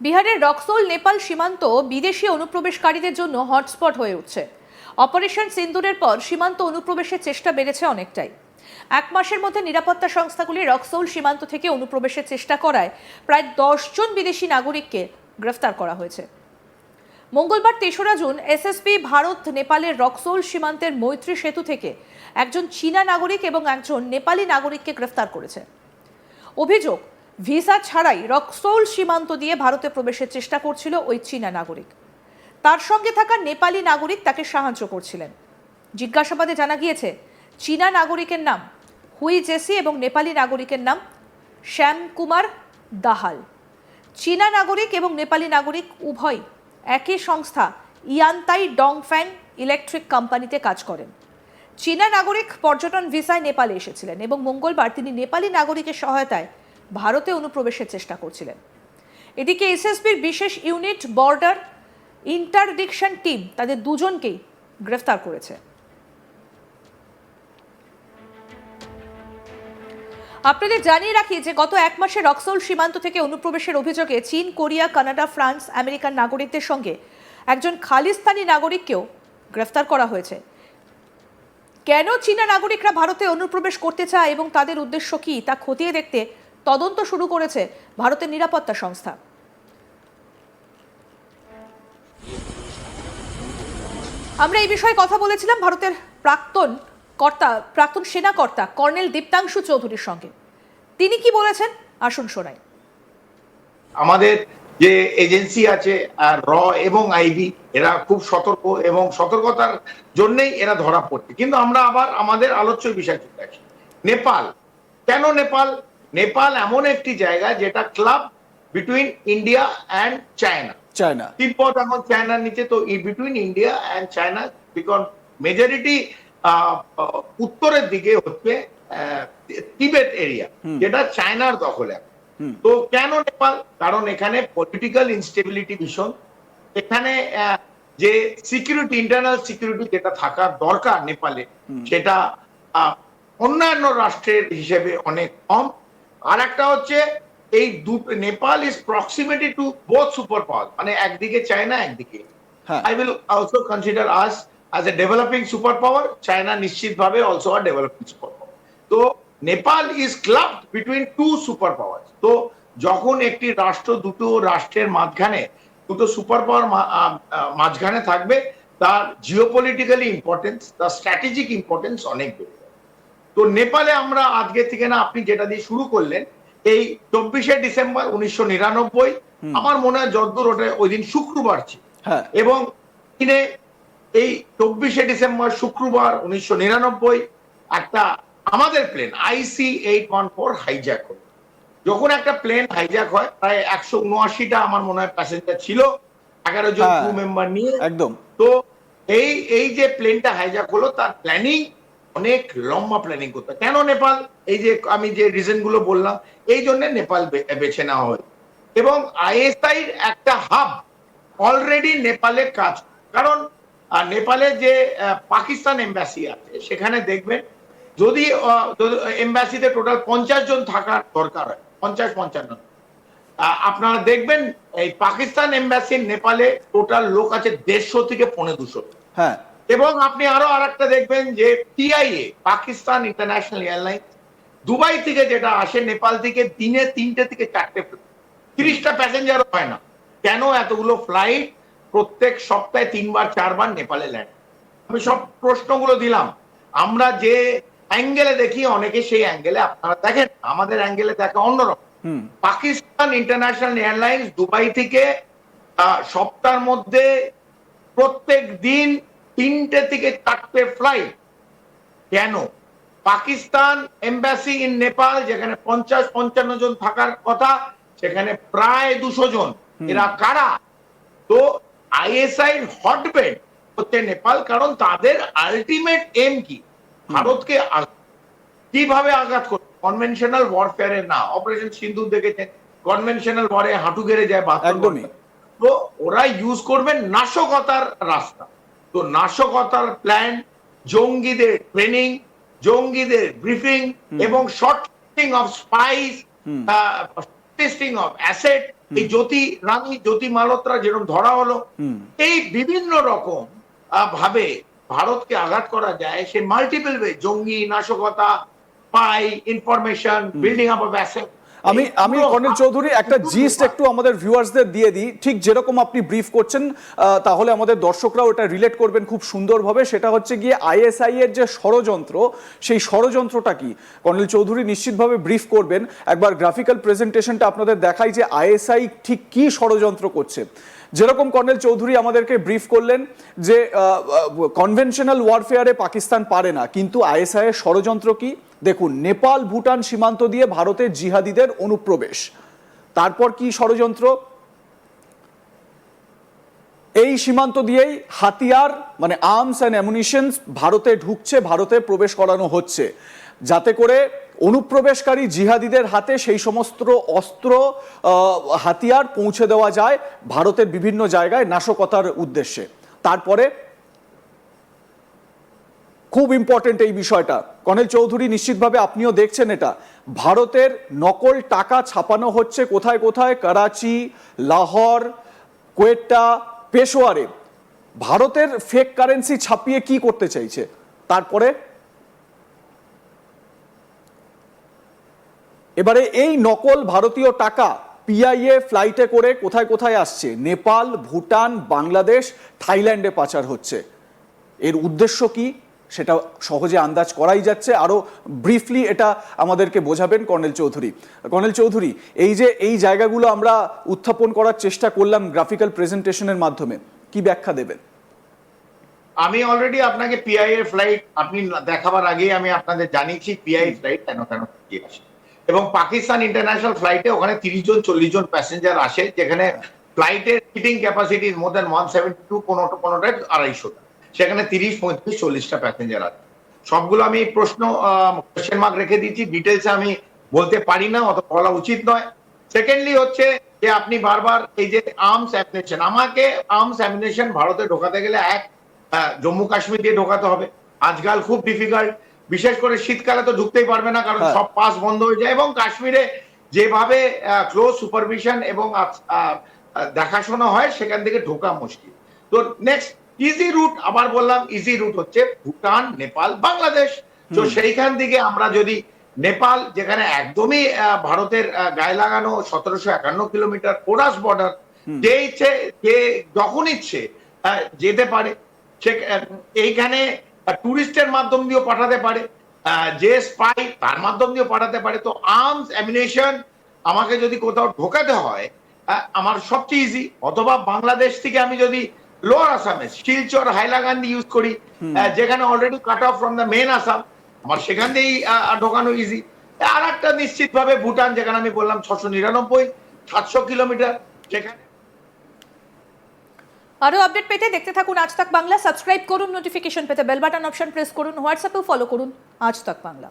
বিহারের রক্সোল, নেপাল সীমান্ত বিদেশি অনুপ্রবেশকারীদের জন্য হটস্পট হয়ে উঠছে। অপারেশন সিন্দুরের পর সীমান্ত অনুপ্রবেশের চেষ্টা বেড়েছে অনেকটাই। এক মাসের মধ্যে নিরাপত্তা সংস্থাগুলি রক্সৌল সীমান্ত থেকে অনুপ্রবেশের চেষ্টা করায় প্রায় জন বিদেশি নাগরিককে গ্রেফতার করা হয়েছে। মঙ্গলবার তেসরা জুন এসএসপি ভারত নেপালের রক্সৌল সীমান্তের মৈত্রী সেতু থেকে একজন চীনা নাগরিক এবং একজন নেপালি নাগরিককে গ্রেফতার করেছে। অভিযোগ ভিসা ছাড়াই রক্সৌল সীমান্ত দিয়ে ভারতে প্রবেশের চেষ্টা করছিল ওই চীনা নাগরিক। তার সঙ্গে থাকা নেপালি নাগরিক তাকে সাহায্য করছিলেন। জিজ্ঞাসাবাদে জানা গিয়েছে, চীনা নাগরিকের নাম হুই জেসি এবং নেপালি নাগরিকের নাম শ্যাম কুমার দাহাল। চীনা নাগরিক এবং নেপালি নাগরিক উভয় একই সংস্থা ইয়ান্তাই ডংফ্যাং ইলেকট্রিক কোম্পানিতে কাজ করেন। চীনা নাগরিক পর্যটন ভিসায় নেপালে এসেছিলেন এবং মঙ্গলবার তিনি নেপালি নাগরিকের সহায়তায় ভারতে অনুপ্রবেশের চেষ্টা করছিলেন। এদিকে এসএসবির বিশেষ ইউনিট বর্ডার ইন্টারডিকশন টিম তাদের দুজনকেই গ্রেফতার করেছে। আপনাদের জানিয়ে রাখি যে গত এক মাসে রক্সৌল সীমান্ত থেকে অনুপ্রবেশের অভিযোগে চীন, কোরিয়া, কানাডা, ফ্রান্স আমেরিকান নাগরিকদের সঙ্গে একজন খালিস্তানি নাগরিককেও গ্রেফতার করা হয়েছে। কেন চীনা নাগরিকরা ভারতে অনুপ্রবেশ করতে চায় এবং তাদের উদ্দেশ্য কী তা খতিয়ে দেখতে তদন্ত শুরু করেছে ভারতের নিরাপত্তা সংস্থা। আমরা এই বিষয়ে কথা বলেছিলাম ভারতের প্রাক্তন কর্তা, প্রাক্তন সেনা কর্তা কর্নেল দীপ্তাংশু চৌধুরীর সঙ্গে। তিনি কি বলেছেন? আসুন শোনাই। আমাদের যে এজেন্সি আছে, আর র এবং আইবি এরা খুব সতর্ক এবং সতর্কতার জন্যই এরা ধরা পড়ছে। কিন্তু আমরা আবার আমাদের আলোচ্য বিষয় চলে আসি। নেপাল। কেন নেপাল নেপাল এমন একটি জায়গা যেটা club between India and China. China. Tibet এখন চায়নার নিচে তো between India and China because majority উত্তরের দিকে হচ্ছে তিবেত এরিয়া যেটা চায়নার দখলে। তো কেন নেপাল? কারণ এখানে পলিটিক্যাল ইনস্টেবিলিটি ভীষণ। এখানে যে সিকিউরিটি ইন্টারনাল সিকিউরিটি যেটা থাকার দরকার নেপালে সেটা অন্যান্য রাষ্ট্রের হিসেবে অনেক কম। আর একটা হচ্ছে এই দুটো Nepal is proximity to both super power মানে একদিকে চায়না একদিকে হ্যাঁ I will also consider us as a developing superpower. China নিশ্চিতভাবে also a developing superpower. তো Nepal is club between two super power তো যখন একটি রাষ্ট্র দুটো রাষ্ট্রের মাঝখানে দুটো সুপার পাওয়ার মাঝখানে থাকবে তার জিওপলিটিক্যালি ইম্পর্টেন্স তার স্ট্র্যাটেজিক ইম্পর্টেন্স অনেক বেড়ে তো নেপালে আমরা আজকে থেকে না আপনি যেটা দিয়ে শুরু করলেন এই চব্বিশে ডিসেম্বর উনিশশো নিরানব্বই আমার মনে হয় যদ্দূর ওটা ওই দিন শুক্রবার ছিল। হ্যাঁ। এবং চীনে এই চব্বিশে ডিসেম্বর শুক্রবার উনিশশো নিরানব্বই একটা আমাদের plane IC eight one four hijack হল। যখন একটা প্লেন হাইজ্যাক হয় প্রায় একশো উনআশিটা আমার মনে হয় প্যাসেঞ্জার ছিল এগারো জন হ্যাঁ। ক্রু মেম্বার নিয়ে। একদম। তো এই এই যে প্লেনটা হাইজ্যাক হলো তার প্ল্যানিং অনেক লম্বা প্ল্যানিং করতে কেন নেপাল? এই যে আমি যে রিজনগুলো বললাম, এই জন্য নেপাল বেছে নেওয়া হয়। এবং আইএসআই একটা হাব অলরেডি নেপালে কাজ। কারণ নেপালে যে পাকিস্তান এম্বাসি আছে, সেখানে দেখবেন, যদি এম্বাসিতে টোটাল পঞ্চাশ জন থাকার দরকার হয়, পঞ্চাশ, পঞ্চান্ন আপনারা দেখবেন, এই পাকিস্তান এম্বাসি নেপালে টোটাল লোক আছে দেড়শো থেকে পনেরো দুশো হ্যাঁ। এবং আপনি আরও আর একটা দেখবেন যে PIA Pakistan International Airline Dubai থেকে যেটা আসে নেপাল থেকে দিনে তিনটে থেকে চারটে তিরিশটা প্যাসেঞ্জার হয় না। কেন এতগুলো ফ্লাইট প্রত্যেক সপ্তাহে তিনবার চারবার নেপালে ল্যান্ড আমি সব প্রশ্নগুলো দিলাম। আমরা যে অ্যাঙ্গেলে দেখি অনেকে সেই অ্যাঙ্গেলে আপনারা দেখেন। আমাদের অ্যাঙ্গেলে দেখা অন্যরকম। হুম। পাকিস্তান ইন্টারন্যাশনাল এয়ারলাইন্স দুবাই থেকে আহ, সপ্তাহের মধ্যে প্রত্যেক দিন তিনটে থেকে চারটে ফ্লাইট কেন? পাকিস্তান এম্বাসি ইন নেপাল যেখানে পঞ্চাশ পঞ্চান্ন জন থাকার কথা সেখানে প্রায় দুশো জন। এরা কারা? তো আইএসআই হটবেড হচ্ছে নেপাল কারণ তাদের আলটিমেট এম কি? ভারতকে কীভাবে আঘাত করবে কনভেনশনাল ওয়ারফেয়ারে না। অপারেশন সিন্ধু দেখেছেন? কনভেনশনাল ওয়ারে হাঁটু গেড়ে যায় একদমই। তো ওরা ইউজ করবেন নাশকতার রাস্তা। তো নাশকতার প্ল্যান জঙ্গিদের ট্রেনিং জঙ্গিদের ব্রিফিং এবং short of spies testing of asset এই জ্যোতি রানী জ্যোতি মালত্রা যেরকম ধরা হলো এই বিভিন্ন রকম ভাবে ভারতকে আঘাত করা যায় সে মাল্টিপল ওয়ে জঙ্গি নাশকতা পাই information building up of asset আমি আমি কর্নেল চৌধুরী একটা জিস্ট একটু আমাদের ভিউয়ার্সদের দিয়ে দিই। ঠিক যেরকম আপনি ব্রিফ করছেন তাহলে আমাদের দর্শকরাও এটা রিলেট করবেন খুব সুন্দরভাবে। সেটা হচ্ছে গিয়ে আইএসআই এর যে ষড়যন্ত্র সেই ষড়যন্ত্রটা কি? কর্নেল চৌধুরী নিশ্চিতভাবে ব্রিফ করবেন। একবার গ্রাফিক্যাল প্রেজেন্টেশনটা আপনাদের দেখাই যে আইএসআই ঠিক কি ষড়যন্ত্র করছে। যেরকম কর্নেল চৌধুরী আমাদেরকে ব্রিফ করলেন যে কনভেনশনাল ওয়ারফেয়ারে পাকিস্তান পারে না কিন্তু আইএসআই এর ষড়যন্ত্র কি? দেখুন, নেপাল, ভুটান সীমান্ত দিয়ে ভারতের জিহাদিদের অনুপ্রবেশ। তারপর কি ষড়যন্ত্র? এই সীমান্ত দিয়েই হাতিয়ার মানে আর্মস অ্যান্ড অ্যামুনিশনস ভারতে ঢুকছে, ভারতে প্রবেশ করানো হচ্ছে। যাতে করে অনুপ্রবেশকারী জিহাদিদের হাতে সেই সমস্ত অস্ত্র হাতিয়ার পৌঁছে দেওয়া যায় ভারতের বিভিন্ন জায়গায় নাশকতার উদ্দেশ্যে। তারপরে খুব ইম্পর্টেন্ট এই বিষয়টা। কর্নেল চৌধুরী, নিশ্চিতভাবে আপনিও দেখছেন এটা। ভারতের নকল টাকা ছাপানো হচ্ছে কোথায় কোথায়? করাচি, লাহোর, কোয়েটা, পেশোয়ারে। ভারতের ফেক কারেন্সি ছাপিয়ে কি করতে চাইছে? তারপরে? এবারে এই নকল ভারতীয় টাকা পিআইএ ফ্লাইটে করে কোথায় কোথায় আসছে? নেপাল, ভুটান, বাংলাদেশ, থাইল্যান্ডে পাচার হচ্ছে। এর উদ্দেশ্য কি? সেটা সহজে আন্দাজ করাই যাচ্ছে। আরও ব্রিফলি এটা আমাদেরকে বোঝাবেন কর্নেল চৌধুরী। কর্নেল চৌধুরী, এই যে এই জায়গাগুলো আমরা উত্থাপন করার চেষ্টা করলাম গ্রাফিক্যাল প্রেজেন্টেশনের মাধ্যমে, কি ব্যাখ্যা দেবেন? আমি অলরেডি আপনাকে পিআই এর ফ্লাইট আপনি দেখাবার আগেই আমি আপনাদের জানিয়েছি পিআই ফ্লাইট কেন কেন এবং পাকিস্তান ইন্টারন্যাশনাল ফ্লাইটে ওখানে তিরিশ জন, চল্লিশ জন প্যাসেঞ্জার আসে, যেখানে ফ্লাইটের seating capacity more than one seventy two কোনোটা কোনোটায় আড়াইশোটা সেখানে তিরিশ পঁয়ত্রিশ চল্লিশটা প্যাসেঞ্জার আছে। সবগুলো আমি প্রশ্ন কোয়েশ্চেন মার্ক রেখে দিয়েছি। ডিটেলসে আমি বলতে পারি না অত বলা উচিত নয়। সেকেন্ডলি হচ্ছে যে আপনি বারবার এই যে আর্মস অ্যামিনেশন আমাকে আর্মস অ্যামিনেশন ভারতে ঢোকাতে গেলে এক জম্মু কাশ্মীর দিয়ে ঢোকাতে হবে। আজকাল খুব ডিফিকাল্ট বিশেষ করে শীতকালে তো ঢুকতেই পারবে না কারণ হ্যাঁ। সব পাস বন্ধ হয়ে যায় এবং কাশ্মীরে যেভাবে ক্লোজ সুপারভিশন এবং দেখাশোনা হয় সেখান থেকে ঢোকা মুশকিল। তো নেক্সট ইজি রুট আবার বললাম ইজি রুট হচ্ছে ভুটান নেপাল বাংলাদেশ। তো সেইখান থেকে আমরা যদি নেপাল যেখানে একদমই ভারতের গায়ে লাগানো সতেরোশো একান্ন কিলোমিটার পোরাস বর্ডার যে ইচ্ছে যে যখন ইচ্ছে যেতে পারে। সে এইখানে টুরিস্টের মাধ্যম দিয়েও পাঠাতে পারে। যে স্পাই তার মাধ্যম দিয়েও পাঠাতে পারে। তো আর্মস অ্যামিনেশন আমাকে যদি কোথাও ঢোকাতে হয় আমার সবচেয়ে ইজি অথবা বাংলাদেশ থেকে আমি যদি লোয়ার আসামে শিলচর হাইলাকান্দি ইউজ করি যেখানে already cut off from the main Assam আমার সেখান দিয়েই ঢোকানো ইজি আর একটা নিশ্চিতভাবে ভুটান যেখানে আমি বললাম ছশো নিরানব্বই সাতশো কিলোমিটার সেখানে আরও আপডেট পেতে দেখতে থাকুন আজ তাক বাংলা। সাবস্ক্রাইব করুন নোটিফিকেশন পেতে বেল বাটন অপশন প্রেস করুন হোয়াটসঅ্যাপেও ফলো করুন। আজ তাক বাংলা।